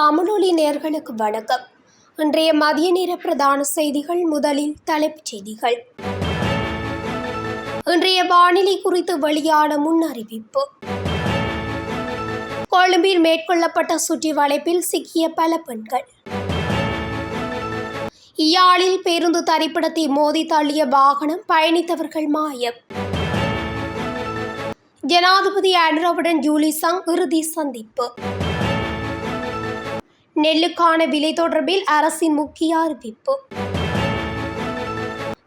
தமிழொலி நேர்களுக்கு வணக்கம். இன்றைய மதிய நேர பிரதான செய்திகள் முதலில் தலைப்புச் செய்திகள். இன்றைய வானிலை குறித்து வெளியான முன் அறிவிப்பு கொழும்பில் மேற்கொள்ளப்பட்ட சுற்றி வளைப்பில் சிக்கிய பல பெண்கள். இயாழில் பேருந்து தரிப்பிடத்தை மோதி தள்ளிய வாகனம் பயணித்தவர்கள் மாயம். ஜனாதிபதி ஆண்ட்ரோவுடன் ஜூலிசாங் இறுதி சந்திப்பு. நெல்லுக்கான விலை தொடர்பில் அரசின் முக்கிய அறிவிப்பு.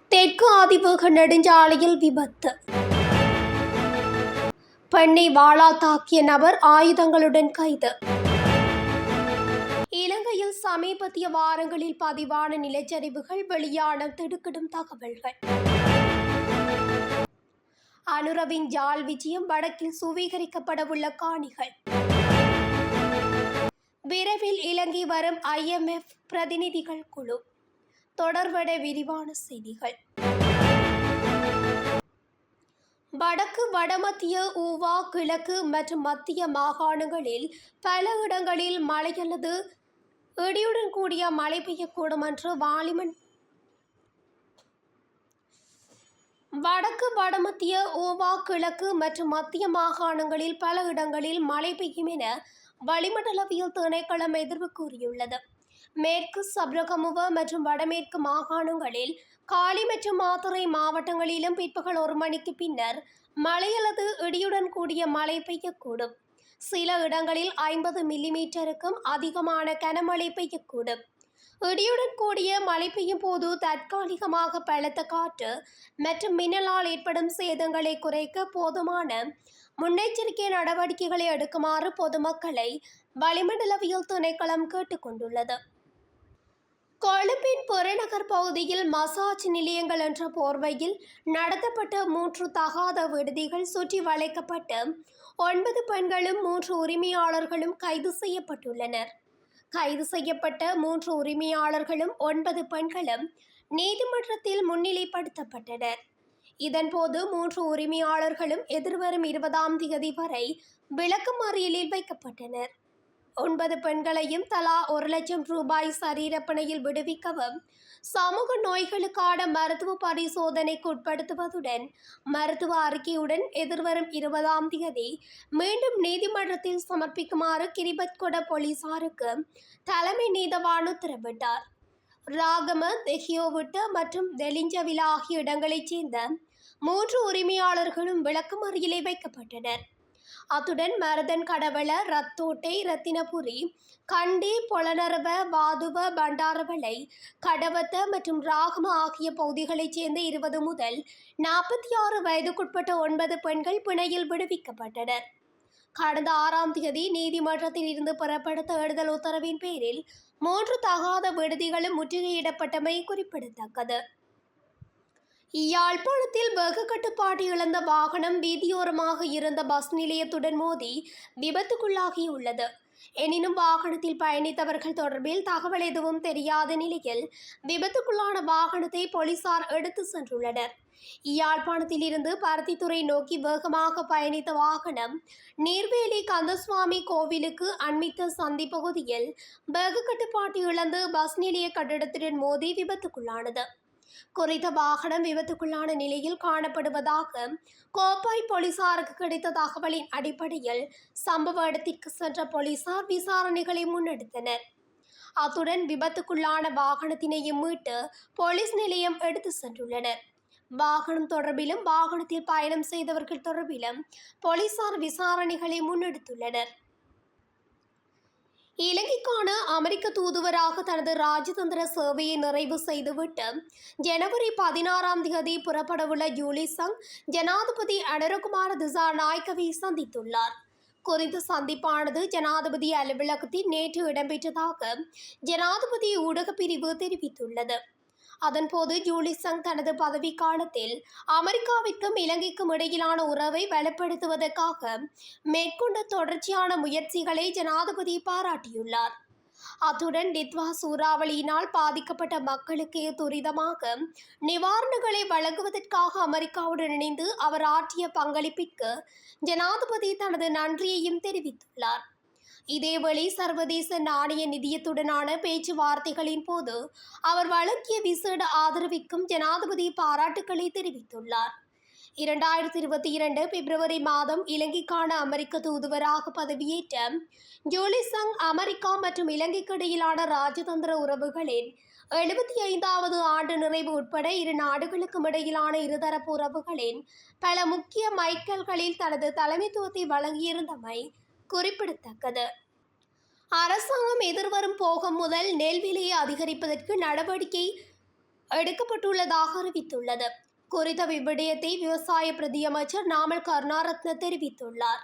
தெற்கு ஆதிபக நெடுஞ்சாலையில் விபத்து. பெண்ணை வாளால் தாக்கிய நபர் ஆயுதங்களுடன் கைது. இலங்கையில் சமீபத்திய வாரங்களில் பதிவான நிலச்சரிவுகள் வெளியான திடுக்கிடும் தகவல்கள். அனுரவின் ஜால் விஜயம் வடக்கில் சுவீகரிக்கப்படவுள்ள காணிகள். விரைவில் இலங்கை வரும் ஐஎம்எஃப் பிரதிநிதிகள் குழு. தொடர்பட விரிவான செய்திகள். வடக்கு வடமத்திய ஊவா கிழக்கு மற்றும் மத்திய மாகாணங்களில் பல இடங்களில் மழை அல்லது இடியுடன் கூடிய மழை பெய்யக்கூடும் என்று வாலிமன் வடக்கு வடமத்திய ஓவா கிழக்கு மற்றும் மத்திய மாகாணங்களில் பல இடங்களில் மழை பெய்யும் என வளிமண்டலவியல் திணைக்களம் எதிர்வு கூறியுள்ளது. மேற்கு சப்ரகமுவ மற்றும் வடமேற்கு மாகாணங்களில் காலி மற்றும் மாத்துறை மாவட்டங்களிலும் பிற்பகல் ஒரு மணிக்கு பின்னர் மழை அல்லது இடியுடன் கூடிய மழை பெய்யக்கூடும். சில இடங்களில் ஐம்பது மில்லிமீட்டருக்கும் அதிகமான கனமழை பெய்யக்கூடும். இடியுடன் கூடிய மழை பெய்யும் போது தற்காலிகமாக பலத்த காற்று மற்றும் மின்னலால் ஏற்படும் சேதங்களை குறைக்க போதுமான முன்னெச்சரிக்கை நடவடிக்கைகளை எடுக்குமாறு பொதுமக்களை வளிமண்டலவியல் திணைக்களம் கேட்டுக்கொண்டுள்ளது. கொழும்பின் புறநகர் பகுதியில் மசாஜ் நிலையங்கள் என்ற போர்வையில் நடத்தப்பட்ட மூன்று தகாத விடுதிகள் சுற்றி வளைக்கப்பட்டு ஒன்பது பெண்களும் மூன்று உரிமையாளர்களும் கைது செய்யப்பட்டுள்ளனர். கைது செய்யப்பட்ட மூன்று உரிமையாளர்களும் ஒன்பது பெண்களும் நீதிமன்றத்தில் முன்னிலைப்படுத்தப்பட்டனர். இதன்போது மூன்று உரிமையாளர்களும் எதிர்வரும் இருபதாம் தேதி வரை விளக்கமறியலில் வைக்கப்பட்டனர். ஒன்பது பெண்களையும் தலா ஒரு லட்சம் ரூபாய் சரீரப்பணையில் விடுவிக்கவும் சமூக நோய்களுக்கான மருத்துவ பரிசோதனைக்கு உட்படுத்துவதுடன் மருத்துவ அறிக்கையுடன் எதிர்வரும் இருபதாம் தேதி மீண்டும் நீதிமன்றத்தில் சமர்ப்பிக்குமாறு கிரிபத்கொட போலீசாருக்கு தலைமை நீதவான் உத்தரவிட்டார். ராகம தெஹியோவிட்டு மற்றும் தெலிஞ்சவில ஆகிய இடங்களைச் சேர்ந்த மூன்று உரிமையாளர்களும் விளக்கமறியலை வைக்கப்பட்டனர். அத்துடன் மருதன் கடவள ரத்தோட்டை ரத்தினபுரி கண்டி பொலனரவ வாதுவ பண்டாரவளை கடவத்த மற்றும் ராகம ஆகிய பகுதிகளைச் சேர்ந்த இருபது முதல் நாற்பத்தி ஆறு வயதுக்குட்பட்ட ஒன்பது பெண்கள் பிணையில் விடுவிக்கப்பட்டனர். கடந்த ஆறாம் தேதி நீதிமன்றத்தில் இருந்து புறப்படுத்த தேடுதல் உத்தரவின் பேரில் மூன்று தகாத விடுதிகளும் முற்றுகையிடப்பட்டமை குறிப்பிடத்தக்கது. யாழ்ப்பாணத்தில் வேக கட்டுப்பாடு இழந்த வாகனம் வீதியோரமாக இருந்த பஸ் நிலையத்துடன் மோதி விபத்துக்குள்ளாகியுள்ளது. எனினும் வாகனத்தில் பயணித்தவர்கள் தொடர்பில் தகவல் எதுவும் தெரியாத நிலையில் விபத்துக்குள்ளான வாகனத்தை போலீசார் எடுத்து சென்றுள்ளனர். யாழ்ப்பாணத்திலிருந்து பருத்தித்துறை நோக்கி வேகமாக பயணித்த வாகனம் நீர்வேலி கந்தசுவாமி கோவிலுக்கு அண்மித்த சந்தி பகுதியில் வேக கட்டுப்பாட்டு இழந்து பஸ் நிலைய கட்டிடத்துடன் மோதி விபத்துக்குள்ளானது. குறித்த வாகனம் விபத்துக்குள்ளான நிலையில் காணப்படுவதாக கோப்பாய் போலீசாருக்கு கிடைத்த தகவலின் அடிப்படையில் சம்பவ இடத்திற்கு சென்ற போலீசார் விசாரணைகளை முன்னெடுத்தனர். அத்துடன் விபத்துக்குள்ளான வாகனத்தினையும் மீட்டு போலீஸ் நிலையம் எடுத்து சென்றுள்ளனர். வாகனம் தொடர்பிலும் வாகனத்தில் பயணம் செய்தவர்கள் தொடர்பிலும் போலீசார் விசாரணைகளை முன்னெடுத்துள்ளனர். இலங்கைக்கான அமெரிக்க தூதுவராக தனது ராஜதந்திர சேவையை நிறைவு செய்துவிட்டு ஜனவரி பதினாறாம் தேதி புறப்படவுள்ள ஜூலி சங் ஜனாதிபதி அனுரகுமார திசா நாயக்கவை சந்தித்துள்ளார். குறித்த சந்திப்பானது ஜனாதிபதி அலுவலகத்தில் நேற்று இடம்பெற்றதாக ஜனாதிபதி ஊடகப் பிரிவு தெரிவித்துள்ளது. அதன்போது ஜூலிசங் தனது பதவி காலத்தில் அமெரிக்காவிற்கும் இலங்கைக்கும் இடையிலான உறவை வலுப்படுத்துவதற்காக மேற்கொண்ட தொடர்ச்சியான முயற்சிகளை ஜனாதிபதி பாராட்டியுள்ளார். அத்துடன் டித்வா சூறாவளியினால் பாதிக்கப்பட்ட மக்களுக்கு துரிதமாக நிவாரணங்களை வழங்குவதற்காக அமெரிக்காவுடன் இணைந்து அவர் ஆற்றிய பங்களிப்பிற்கு ஜனாதிபதி தனது நன்றியையும் தெரிவித்துள்ளார். இதேவேளை சர்வதேச நாணய நிதியத்துடனான பேச்சுவார்த்தைகளின் போது அவர் வழங்கிய விசேட ஆதரவிற்கும் ஜனாதிபதி பாராட்டுக்களை தெரிவித்துள்ளார். இரண்டாயிரத்தி இருபத்தி இரண்டு பிப்ரவரி மாதம் இலங்கைக்கான அமெரிக்க தூதுவராக பதவியேற்ற ஜோலிசங் அமெரிக்கா மற்றும் இலங்கைக்கு இடையிலான ராஜதந்திர உறவுகளின் எழுபத்தி ஐந்தாவது ஆண்டு நிறைவு உட்பட இரு நாடுகளுக்கும் இடையிலான இருதரப்பு உறவுகளின் பல முக்கிய மைக்கல்களில் தனது தலைமைத்துவத்தை வழங்கியிருந்தமை குறிப்பிடத்தக்கது. அரசாங்கம் எதிர்வரும் போகம் முதல் நெல் விலையை அதிகரிப்பதற்கு நடவடிக்கை எடுக்கப்பட்டுள்ளதாக அறிவித்துள்ளது. குறித்த விடயத்தை விவசாய பிரதியமைச்சர் நாமல் கருணாரத்ன தெரிவித்துள்ளார்.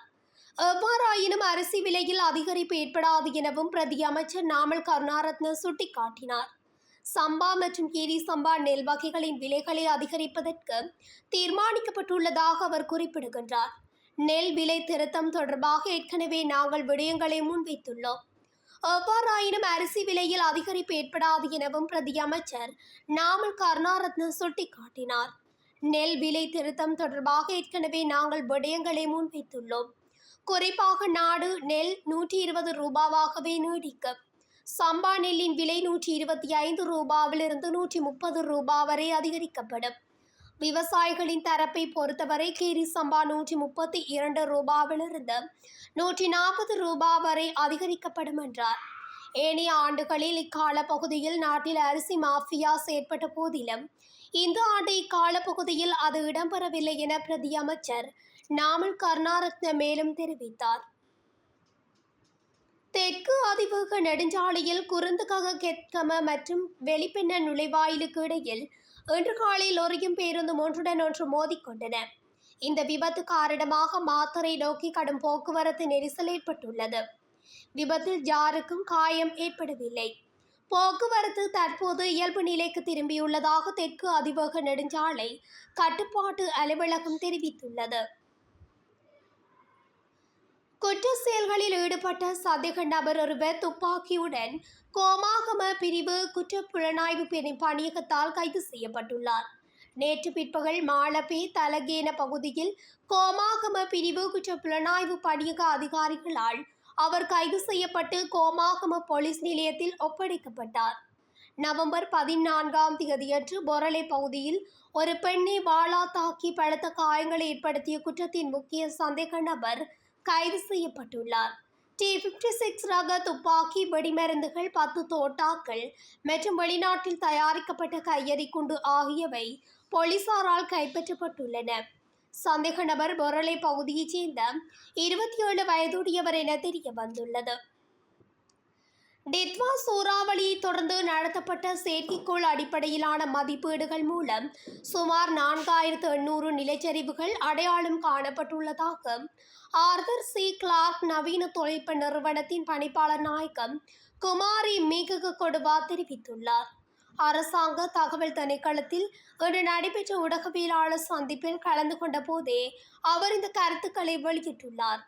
எவ்வாறாயினும் அரிசி விலையில் அதிகரிப்பு ஏற்படாது எனவும் பிரதி அமைச்சர் நாமல் கருணாரத்ன சுட்டிக்காட்டினார். சம்பா மற்றும் கீரி சம்பா நெல் வகைகளின் விலைகளை அதிகரிப்பதற்கு தீர்மானிக்கப்பட்டுள்ளதாக அவர் குறிப்பிடுகின்றார். நெல் விலை திருத்தம் தொடர்பாக ஏற்கனவே நாங்கள் விடயங்களை முன்வைத்துள்ளோம். எவ்வாறாயினும் அரிசி விலையில் அதிகரிப்பு ஏற்படாது எனவும் பிரதி அமைச்சர் நாமல் கருணாரத்ன சுட்டிக்காட்டினார். நெல் விலை திருத்தம் தொடர்பாக ஏற்கனவே நாங்கள் விடயங்களை முன்வைத்துள்ளோம். குறிப்பாக நாடு நெல் நூற்றி இருபது ரூபாவாகவே நீடிக்கும் சம்பா நெல்லின் விலை நூற்றி இருபத்தி ஐந்து ரூபாவிலிருந்து நூற்றி முப்பது ரூபா வரை அதிகரிக்கப்படும். விவசாயிகளின் தரப்பை பொறுத்தவரை கீரி சம்பா நூற்றி முப்பத்தி இரண்டு ரூபாவிலிருந்து நூற்றி நாற்பது ரூபா வரை அதிகரிக்கப்படும் என்றார். ஏனைய ஆண்டுகளில் இக்கால பகுதியில் நாட்டில் அரிசி மாஃபியா செயற்பட்ட போதிலும் இந்த ஆண்டு இக்கால பகுதியில் அது இடம்பெறவில்லை என பிரதி அமைச்சர் நாமல் கருணாரத்ன மேலும் தெரிவித்தார். தெற்கு அதிவேக நெடுஞ்சாலையில் குருந்துகக கெத்கம மற்றும் வெளிப்பெண்ண நுழைவாயிலுக்கு இடையில் இன்று காலை லொரியும் பேருந்தும் ஒன்றுடன் ஒன்று மோதிக்கொண்டன. இந்த விபத்து காரணமாக மாத்தரை நோக்கி கடும் போக்குவரத்து நெரிசல் ஏற்பட்டுள்ளது. விபத்தில் யாருக்கும் காயம் ஏற்படவில்லை. போக்குவரத்து தற்போது இயல்பு நிலைக்கு திரும்பியுள்ளதாக தெற்கு அதிவேக நெடுஞ்சாலை கட்டுப்பாட்டு அலுவலகம் தெரிவித்துள்ளது. குற்ற செயல்களில் ஈடுபட்ட சந்தேக நபர் ஒருவர் துப்பாக்கியுடன் கோமாகம பிரிவு குற்ற புலனாய்வு பிரி பணியகத்தால் கைது செய்யப்பட்டுள்ளார். நேற்று பிற்பகல் மாலபே தலகேன பகுதியில் கோமாகம பிரிவு குற்ற புலனாய்வு பணியக அதிகாரிகளால் அவர் கைது செய்யப்பட்டு கோமாகம போலீஸ் நிலையத்தில் ஒப்படைக்கப்பட்டார். நவம்பர் பதினான்காம் தேதியன்று பொரளை பகுதியில் ஒரு பெண்ணை வாளா தாக்கி பலத்த காயங்களை ஏற்படுத்திய குற்றத்தின் முக்கிய சந்தேக நபர் கைது செய்யப்பட்டுள்ளார். டி ஃபிஃப்டி சிக்ஸ் ரக துப்பாக்கி வெடிமருந்துகள் பத்து தோட்டாக்கள் மற்றும் வெளிநாட்டில் தயாரிக்கப்பட்ட கையெறி குண்டு ஆகியவை போலீசாரால் கைப்பற்றப்பட்டுள்ளன. சந்தேக நபர் பொரளை பகுதியைச் சேர்ந்த இருபத்தி ஏழு வயதுடையவர் என தெரிய வந்துள்ளது. டிட்வா சூறாவளியை தொடர்ந்து நடத்தப்பட்ட செயற்கைக்கோள் அடிப்படையிலான மதிப்பீடுகள் மூலம் சுமார் நான்காயிரத்து எண்ணூறு நிலச்சரிவுகள் அடையாளம் காணப்பட்டுள்ளதாக ஆர்தர் சி கிளார்க் நவீன தொழில்நுட்ப நிறுவனத்தின் பணிப்பாளர் நாயகம் குமாரி மீகக கொடுவா தெரிவித்துள்ளார். அரசாங்க தகவல் திணைக்களத்தில் இன்று நடைபெற்ற ஊடகவியலாளர் சந்திப்பில் கலந்து கொண்ட போதே அவர் இந்த கருத்துக்களை வெளியிட்டுள்ளார்.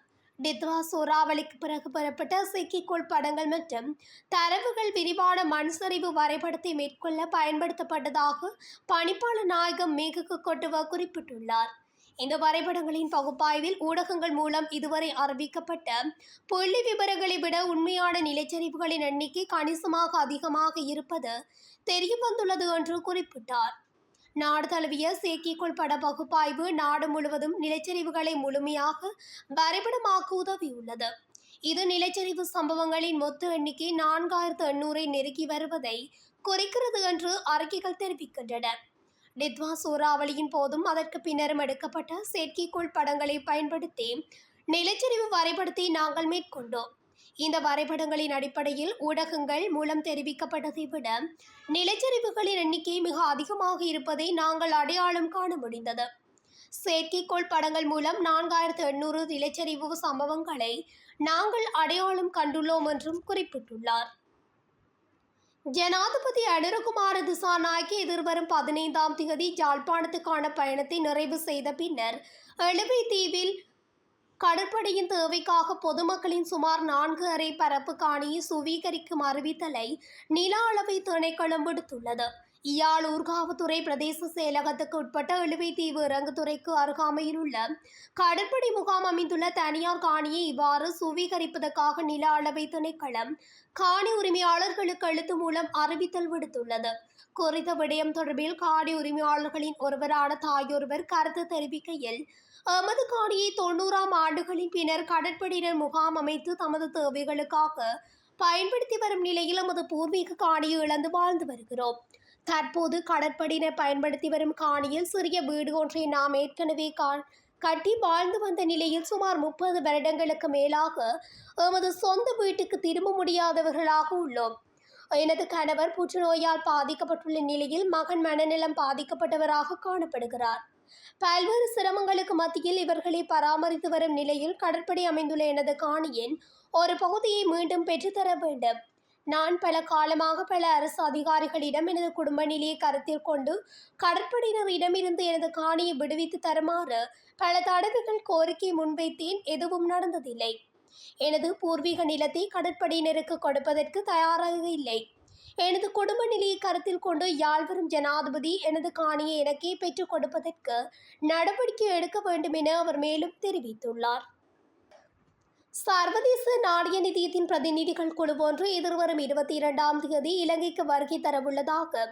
டித்வா சூறாவளிக்கு பிறகு பெறப்பட்ட சிக்கிக்கோள் படங்கள் மற்றும் தரவுகள் விரிவான மண் சரிவு வரைபடத்தை மேற்கொள்ள பயன்படுத்தப்பட்டதாக பணிப்பாளர் நாயகம் மேகக்கு கொட்டுவா குறிப்பிட்டுள்ளார். இந்த வரைபடங்களின் பகுப்பாய்வில் ஊடகங்கள் மூலம் இதுவரை அறிவிக்கப்பட்ட புள்ளி விவரங்களை விட உண்மையான நிலச்சரிவுகளின் எண்ணிக்கை கணிசமாக அதிகமாக இருப்பது தெரிய வந்துள்ளது என்று குறிப்பிட்டார். நாடு தழுவிய செயற்கைக்கோள் பட பகுப்பாய்வு நாடு முழுவதும் நிலச்சரிவுகளை முழுமையாக வரைபடமாக்க உதவியுள்ளது. இது நிலச்சரிவு சம்பவங்களின் மொத்த எண்ணிக்கை நான்காயிரத்து எண்ணூறை நெருக்கி வருவதை குறைக்கிறது என்று அறிக்கைகள் தெரிவிக்கின்றன. டித்வா சூறாவளியின் போதும் அதற்கு பின்னரும் எடுக்கப்பட்ட செயற்கைக்கோள் படங்களை பயன்படுத்தி நிலச்சரிவு வரைபடத்தை நாங்கள் மேற்கொண்டோம். இந்த வரைபடங்களின் அடிப்படையில் ஊடகங்கள் மூலம் தெரிவிக்கப்பட்டதை விட நிலச்சரிவுகளின் எண்ணிக்கை மிக அதிகமாக இருப்பதை நாங்கள் அடையாளம் காண முடிந்தது. செயற்கைக்கோள் படங்கள் மூலம் நான்காயிரத்து எண்ணூறு நிலச்சரிவு சம்பவங்களை நாங்கள் அடையாளம் கண்டுள்ளோம் என்றும் குறிப்பிட்டுள்ளார். ஜனாதிபதி அனுரகுமார திசாநாயக்கு எதிர்வரும் பதினைந்தாம் தேதி ஜாழ்ப்பாணத்துக்கான பயணத்தை நிறைவு செய்த பின்னர் எழுவை தீவில் கடற்படையின் தேவைக்காக பொதுமக்களின் சுமார் நான்கு அரை பரப்பு காணியை சுவீகரிக்கும் அறிவித்தலை நில அளவை திணைக்களம் விடுத்துள்ளது. இயாழ் ஊர்காவத்துறை பிரதேச செயலகத்துக்கு உட்பட்ட எழுவைத்தீவு இறங்குதுறைக்கு அருகாமையில் உள்ள கடற்படை முகாம் அமைந்துள்ள தனியார் காணியை இவ்வாறு சுவீகரிப்பதற்காக நில அளவை திணைக்களம் காணி உரிமையாளர்களுக்கு எழுத்து மூலம் அறிவித்தல் விடுத்துள்ளது. குறித்த விடயம் தொடர்பில் காணி உரிமையாளர்களின் ஒருவரான தாயொருவர் கருத்து தெரிவிக்கையில் எமது காணியை தொண்ணூறாம் ஆண்டுகளின் பின்னர் கடற்படையினர் முகாம் அமைத்து தமது தேவைகளுக்காக பயன்படுத்தி வரும் நிலையில் எமது பூர்வீக காணியை இழந்து வாழ்ந்து வருகிறோம். தற்போது கடற்படையினர் பயன்படுத்தி வரும் காணியில் சிறிய வீடு ஒன்றை நாம் ஏற்கனவே கா கட்டி வாழ்ந்து வந்த நிலையில் சுமார் முப்பது வருடங்களுக்கு மேலாக எமது சொந்த வீட்டுக்கு திரும்ப முடியாதவர்களாக உள்ளோம். எனது கணவர் புற்றுநோயால் பாதிக்கப்பட்டுள்ள நிலையில் மகன் மனநலம் பாதிக்கப்பட்டவராக காணப்படுகிறார். பல்வேறு சிரமங்களுக்கு மத்தியில் இவர்களை பராமரித்து வரும் நிலையில் கடற்படை அமைந்துள்ள எனது காணியின் ஒரு பகுதியை மீண்டும் பெற்றுத்தர வேண்டும். நான் பல காலமாக பல அரசு அதிகாரிகளிடம் எனது குடும்ப நிலையை கருத்தில் கொண்டு கடற்படையினரிடமிருந்து எனது காணியை விடுவித்து தருமாறு பல தடவைகள் கோரிக்கை முன்வைத்தேன். எதுவும் நடந்ததில்லை. எனது பூர்வீக நிலத்தை கடற்படையினருக்கு கொடுப்பதற்கு தயாராக இல்லை. எனது குடும்ப நிலையை கருத்தில் கொண்டு யாழ்வரும் ஜனாதிபதி எனது காணியை எனக்கே பெற்றுக் கொடுப்பதற்கு நடவடிக்கை எடுக்க வேண்டும் என அவர் மேலும் தெரிவித்துள்ளார். சர்வதேச நாணய நிதியத்தின் பிரதிநிதிகள் குழு ஒன்று எதிர்வரும் இருபத்தி இரண்டாம் தேதி இலங்கைக்கு வருகை தரவுள்ளதாக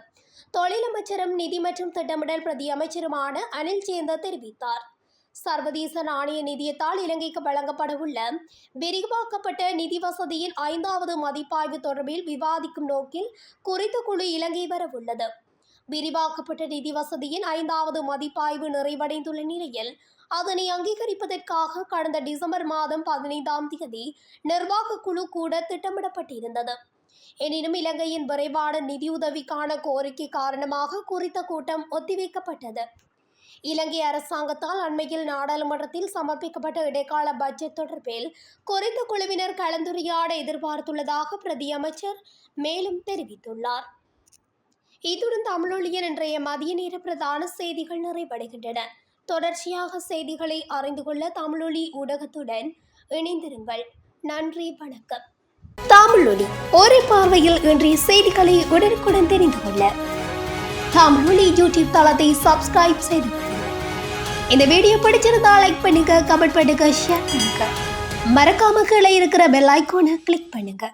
தொழிலமைச்சரும் நிதி மற்றும் திட்டமிடல் பிரதி அமைச்சருமான அனில் சேந்த தெரிவித்தார். சர்வதேச நாணய நிதியத்தால் இலங்கைக்கு வழங்கப்படவுள்ள விரிவாக்கப்பட்ட நிதி வசதியின் ஐந்தாவது மதிப்பாய்வு தொடர்பில் விவாதிக்கும் நோக்கில் குறித்த குழு இலங்கை வரவுள்ளது. விரிவாக்கப்பட்ட நிதி வசதியின் ஐந்தாவது மதிப்பாய்வு நிறைவடைந்துள்ள நிலையில் அதனை அங்கீகரிப்பதற்காக கடந்த டிசம்பர் மாதம் பதினைந்தாம் தேதி நிர்வாக குழு கூட திட்டமிடப்பட்டிருந்தது. எனினும் இலங்கையின் விரைவான நிதியுதவிக்கான கோரிக்கை காரணமாக குறித்த கூட்டம் ஒத்திவைக்கப்பட்டது. இலங்கை அரசாங்கத்தால் அண்மையில் நாடாளுமன்றத்தில் சமர்ப்பிக்கப்பட்ட இடைக்கால பட்ஜெட் தொடர்பில் குறித்த குழுவினர் கலந்துரையாட எதிர்பார்த்துள்ளதாக பிரதி அமைச்சர் மேலும் தெரிவித்துள்ளார். இத்துடன் தமிழொழியன் இன்றைய மதிய நேர பிரதான செய்திகள் நிறைவடைகின்றன. தொடர்ச்சியாக செய்திகளை அறிந்து கொள்ள தமிழொலி ஊடகத்துடன் இணைந்திருங்கள். நன்றி வணக்கம். தமிழொலி ஒரே பார்வையில் இன்றைய செய்திகளை உடனுக்குடன் தெரிந்து கொள்ள. தமிழொலி யூடியூப் தளத்தை சப்ஸ்கிரைப் செய்து இந்த வீடியோ பிடிச்சிருந்தா லைக் பண்ணுங்க கமெண்ட் பண்ணுங்க ஷேர் பண்ணுங்க. மறக்காம கீழே இருக்கிற பெல் ஐக்கோனை கிளிக் பண்ணுங்க.